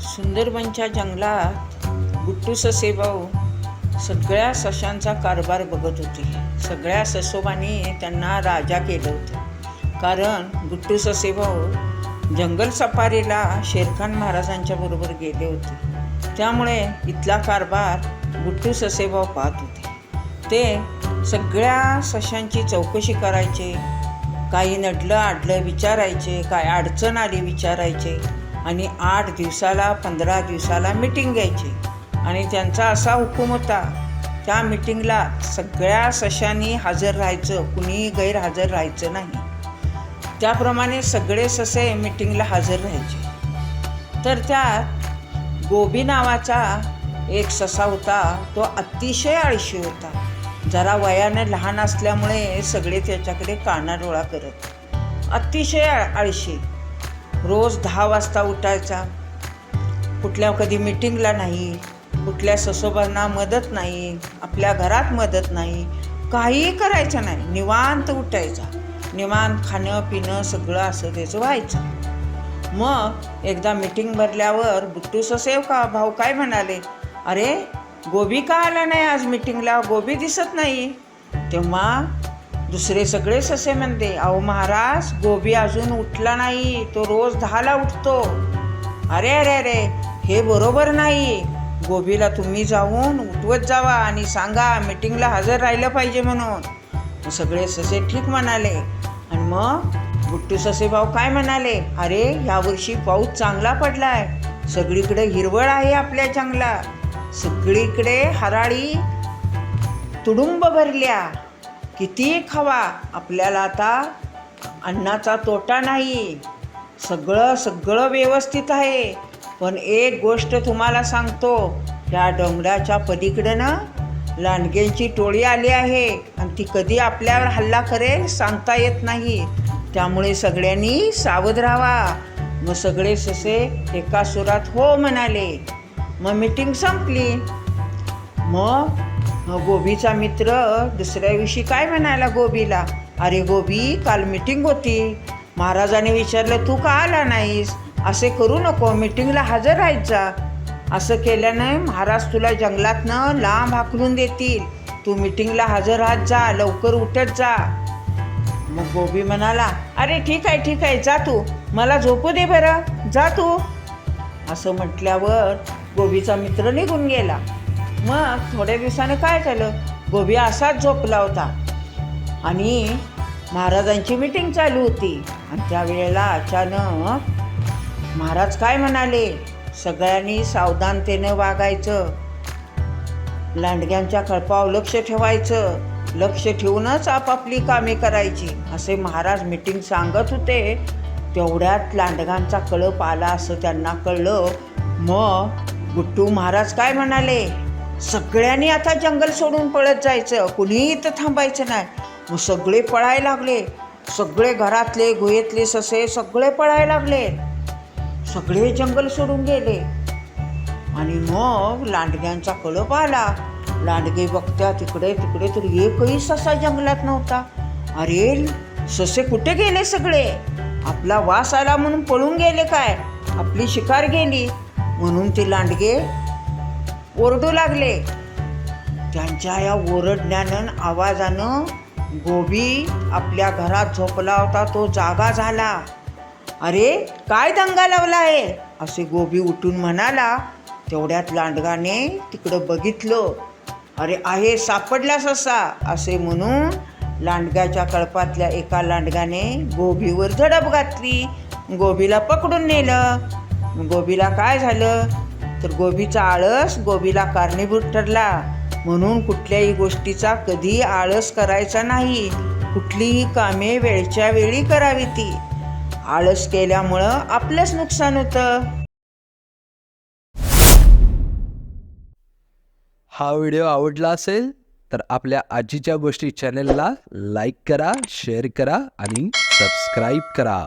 सुंदरबनच्या जंगलात गुट्टू ससेभाऊ सगळ्या सशांचा कारभार बघत होते. सगळ्या ससोबांनी त्यांना राजा केलं होतं. कारण गुट्टू ससेभाऊ जंगल सफारीला शेरखान महाराजांच्या बरोबर गेले होते. त्यामुळे इथला कारभार गुट्टू ससेभाऊ पाहत होते. ते सगळ्या सशांची चौकशी करायचे काही नडलं आडलं विचारायचे काय अडचण आली विचारायचे. आणि आठ दिवसाला पंधरा दिवसाला मिटिंग घ्यायची. आणि त्यांचा असा हुकूम होता त्या मिटिंगला सगळ्या सशांनी हजर राहायचं कुणीही गैरहजर राहायचं नाही. त्याप्रमाणे सगळे ससे मिटिंगला हजर राहायचे. तर त्यात गोबी नावाचा एक ससा होता तो अतिशय आळशी होता. जरा वयाने लहान असल्यामुळे सगळे त्याच्याकडे कानाडोळा करत. अतिशय आळशी. रोज दहा वाजता उठायचा. कुठल्या कधी मिटिंगला नाही कुठल्या ससोबांना मदत नाही आपल्या घरात मदत नाही काहीही करायचं नाही. निवांत उठायचा. निवांत खाणं पिणं सगळं असं त्याचं व्हायचं मग एकदा मिटिंग भरल्यावर बुट्टू ससेव का भाऊ काय म्हणाले? अरे गोबी का आला नाही आज मिटिंगला? गोबी दिसत नाही. तेव्हा दुसरे सगळे ससे म्हणते अहो महाराज गोबी अजून उठला नाही तो रोज दहाला उठतो. अरे अरे अरे हे बरोबर नाही. गोबीला तुम्ही जाऊन उठवत जावा आणि सांगा मिटिंगला हजर राहिलं पाहिजे म्हणून. सगळे ससे ठीक म्हणाले. आणि मग गुट्टू ससे भाऊ काय म्हणाले? अरे यावर्षी पाऊस चांगला पडलाय. सगळीकडे हिरवळ आहे आपल्या जंगलात. सगळीकडे हराळी तुडुंब भरल्या. किती खावा. आपल्याला आता अन्नाचा तोटा नाही. सगळं सगळं व्यवस्थित आहे. पण एक गोष्ट तुम्हाला सांगतो. त्या डोंगराच्या पलीकडं ना लांडग्यांची टोळी आली आहे. आणि ती कधी आपल्यावर हल्ला करेल सांगता येत नाही. त्यामुळे सगळ्यांनी सावध राहावा. मग सगळे ससे एका सुरात हो म्हणाले. मग मीटिंग संपली. मग मग गोबीचा मित्र दुसऱ्या दिवशी काय म्हणायला गोबीला? अरे गोबी काल मिटिंग होती. महाराजाने विचारलं तू का आला नाहीस? असे करू नको मिटिंगला हजर राहायचा. असं केल्यानं महाराज तुला जंगलातनं लांब हाकलून देतील. तू मिटिंगला हजर राहत जा लवकर उठत जा. मग गोबी म्हणाला अरे ठीक आहे ठीक आहे जा तू. मला झोपू दे बरं. जा तू. असं म्हटल्यावर गोबीचा मित्र निघून गेला. मग थोड्या दिवसानं काय झालं? गोबी असाच झोपला होता. आणि महाराजांची मीटिंग चालू होती. आणि त्यावेळेला अचानक महाराज काय म्हणाले? सगळ्यांनी सावधानतेनं वागायचं. लांडग्यांच्या कळपावर लक्ष ठेवायचं. लक्ष ठेवूनच आपापली कामे करायची. असे महाराज मीटिंग सांगत होते. तेवढ्यात लांडगांचा कळप आला असं त्यांना कळलं. मग गुट्टू महाराज काय म्हणाले? सगळ्यांनी आता जंगल सोडून पळत जायचं कुणीही इथं थांबायचं नाही. मग सगळे पळायला लागले. सगळे घरातले गुहेतले ससे सगळे पळायला लागले. सगळे जंगल सोडून गेले. आणि मग लांडग्यांचा कळप आला. लांडगे बघत्या तिकडे तिकडे तर एकही ससा जंगलात नव्हता. अरे ससे कुठे गेले सगळे? आपला वास आला म्हणून पळून गेले काय? आपली शिकार गेली. म्हणून ते लांडगे ओरडू लागले. त्यांच्या या ओरडण्यानं आवाजानं गोबी आपल्या घरात झोपला होता तो जागा झाला. अरे काय दंगा लावला आहे असे गोबी उठून म्हणाला. तेवढ्यात लांडगाने तिकडं बघितलं. अरे आहे सापडला ससा असे म्हणून लांडग्याच्या कळपातल्या एका लांडगाने गोबीवर झडप घातली. गोबीला पकडून नेलं. गोबीला काय झालं? तर गोबीचा आळस गोबीला कारणीभूत ठरला. म्हणून कुठल्याही गोष्टीचा कधी आळस करायचा नाही. कुठलीही कामे वेळच्या वेळी करावी ती. आळस केल्यामुळं आपलंच नुकसान होतं. हा व्हिडिओ आवडला असेल तर आपल्या आजीच्या गोष्टी चॅनेलला लाईक करा शेअर करा आणि सबस्क्राईब करा.